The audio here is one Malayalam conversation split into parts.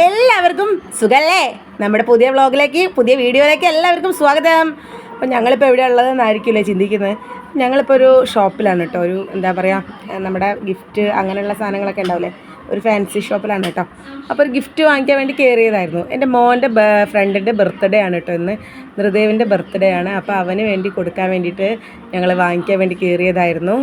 എല്ലാവർക്കും സുഖല്ലേ? നമ്മുടെ പുതിയ വ്ളോഗിലേക്ക് പുതിയ വീഡിയോയിലേക്ക് എല്ലാവർക്കും സ്വാഗതം. അപ്പോൾ ഞങ്ങളിപ്പോൾ എവിടെ ഉള്ളതെന്നായിരിക്കില്ലേ ചിന്തിക്കുന്നത്? ഞങ്ങളിപ്പോൾ ഒരു ഷോപ്പിലാണ് കേട്ടോ. ഒരു എന്താ പറയുക നമ്മുടെ ഗിഫ്റ്റ് അങ്ങനെയുള്ള സാധനങ്ങളൊക്കെ ഉണ്ടാവില്ലേ? ഒരു ഫാൻസി ഷോപ്പിലാണ് കേട്ടോ. അപ്പോൾ ഒരു ഗിഫ്റ്റ് വാങ്ങിക്കാൻ വേണ്ടി കയറിയതായിരുന്നു എന്റെ മോന്റെ ഫ്രണ്ടിന്റെ ബർത്ത്ഡേ ആണ് കേട്ടോ ഇന്ന്. നൃദേവിന്റെ ബർത്ത്ഡേ ആണ്. അപ്പോൾ അവന് വേണ്ടി കൊടുക്കാൻ വേണ്ടിയിട്ട് ഞങ്ങൾ വാങ്ങിക്കാൻ വേണ്ടി കയറിയതായിരുന്നു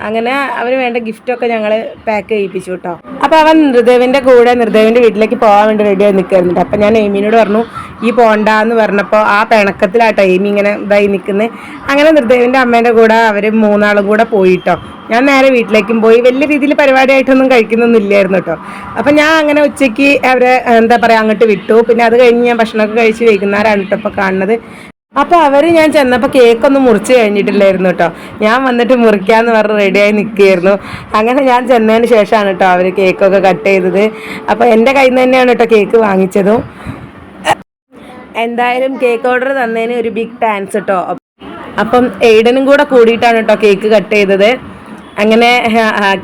അങ്ങനെ അവന് വേണ്ട ഗിഫ്റ്റൊക്കെ ഞങ്ങൾ പാക്ക് ചെയ്യിപ്പിച്ചു കേട്ടോ അപ്പോൾ അവൻ നൃദേവിന്റെ കൂടെ നൃദേവിന്റെ വീട്ടിലേക്ക് പോകാൻ വേണ്ടി റെഡിയായി നിൽക്കുന്നുണ്ട് അപ്പോൾ ഞാൻ എയ്മിനോട് പറഞ്ഞു ഈ പോണ്ട എന്ന് പറഞ്ഞപ്പോൾ ആ പിണക്കത്തിലാട്ടോ എയ്മി ഇങ്ങനെ ഇതായി നിൽക്കുന്നത് അങ്ങനെ നൃദേവിന്റെ അമ്മേന്റെ കൂടെ അവർ മൂന്നാളും കൂടെ പോയിട്ടോ ഞാൻ നേരെ വീട്ടിലേക്കും പോയി. വലിയ രീതിയിൽ പരിപാടിയായിട്ടൊന്നും കഴിക്കുന്നൊന്നും ഇല്ലായിരുന്നു കേട്ടോ അപ്പം ഞാൻ അങ്ങനെ ഉച്ചയ്ക്ക് അവരെ എന്താ പറയുക അങ്ങോട്ട് വിട്ടു. പിന്നെ അത് കഴിഞ്ഞ് ഞാൻ ഭക്ഷണമൊക്കെ കഴിച്ച് വൈകുന്നേരമാണ് കേട്ടോ ഇപ്പോൾ കാണുന്നത്. അപ്പോൾ അവർ ഞാൻ ചെന്നപ്പോൾ കേക്കൊന്നും മുറിച്ച് കഴിഞ്ഞിട്ടില്ലായിരുന്നു കേട്ടോ ഞാൻ വന്നിട്ട് മുറിക്കാന്ന് പറഞ്ഞ് റെഡിയായി നിൽക്കുകയായിരുന്നു അങ്ങനെ ഞാൻ ചെന്നതിന് ശേഷമാണ് കേട്ടോ അവർ കേക്കൊക്കെ കട്ട് ചെയ്തത്. അപ്പോൾ എന്റെ കയ്യിൽ നിന്ന് തന്നെയാണ് കേട്ടോ കേക്ക് വാങ്ങിച്ചതും. എന്തായാലും കേക്ക് ഓർഡർ തന്നതിന് ഒരു ബിഗ് താങ്ക്സ് കേട്ടോ അപ്പം എയ്ഡനും കൂടെ കൂടിയിട്ടാണ് കേട്ടോ കേക്ക് കട്ട് ചെയ്തത്. അങ്ങനെ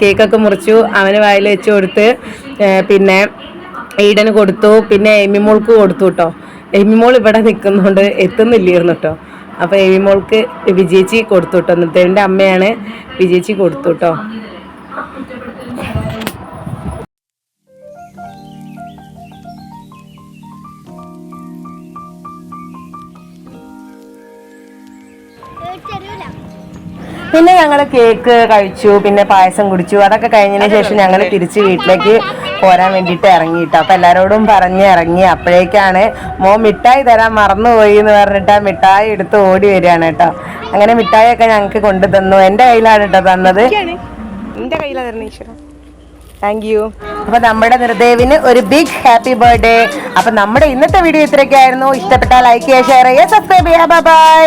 കേക്കൊക്കെ മുറിച്ചു. അവന് വായിൽ വെച്ച് കൊടുത്ത് പിന്നെ എയ്ഡന് കൊടുത്തു. പിന്നെ എമിമോൾക്ക് കൊടുത്തു കേട്ടോ എമിമോൾ ഇവിടെ നിൽക്കുന്നതുകൊണ്ട് എത്തുന്നില്ലായിരുന്നു കേട്ടോ അപ്പോൾ എമിമോൾക്ക് വിജയിച്ചി കൊടുത്തു കേട്ടോ നിത്തേന്റെ അമ്മയാണ് വിജയിച്ചി കൊടുത്തു കേട്ടോ പിന്നെ ഞങ്ങൾ കേക്ക് കഴിച്ചു പിന്നെ പായസം കുടിച്ചു. അതൊക്കെ കഴിഞ്ഞതിന് ശേഷം ഞങ്ങൾ തിരിച്ച് വീട്ടിലേക്ക് പോരാൻ വേണ്ടിയിട്ട് ഇറങ്ങിയിട്ടോ. അപ്പം എല്ലാവരോടും പറഞ്ഞ് ഇറങ്ങി. അപ്പോഴേക്കാണ് മോ മിഠായി തരാൻ മറന്നുപോയി എന്ന് പറഞ്ഞിട്ട് ആ മിഠായി എടുത്ത് ഓടി വരികയാണ് കേട്ടോ. അങ്ങനെ മിഠായിയൊക്കെ ഞങ്ങൾക്ക് കൊണ്ടു തന്നു. എന്റെ കയ്യിലാണ് കേട്ടോ തന്നത്. എന്റെ കയ്യിലാണ് തരുന്നത് ഈശ്വര. താങ്ക് യു അപ്പൊ നമ്മുടെ നിർദേവിന് ഒരു ബിഗ് ഹാപ്പി ബർത്ത്ഡേ അപ്പൊ നമ്മുടെ ഇന്നത്തെ വീഡിയോ ഇത്രയൊക്കെ ആയിരുന്നു. ഇഷ്ടപ്പെട്ടാൽ ലൈക്ക് ചെയ്യുക ഷെയർ ചെയ്യുക സബ്സ്ക്രൈബ് ചെയ്യുക. ബൈ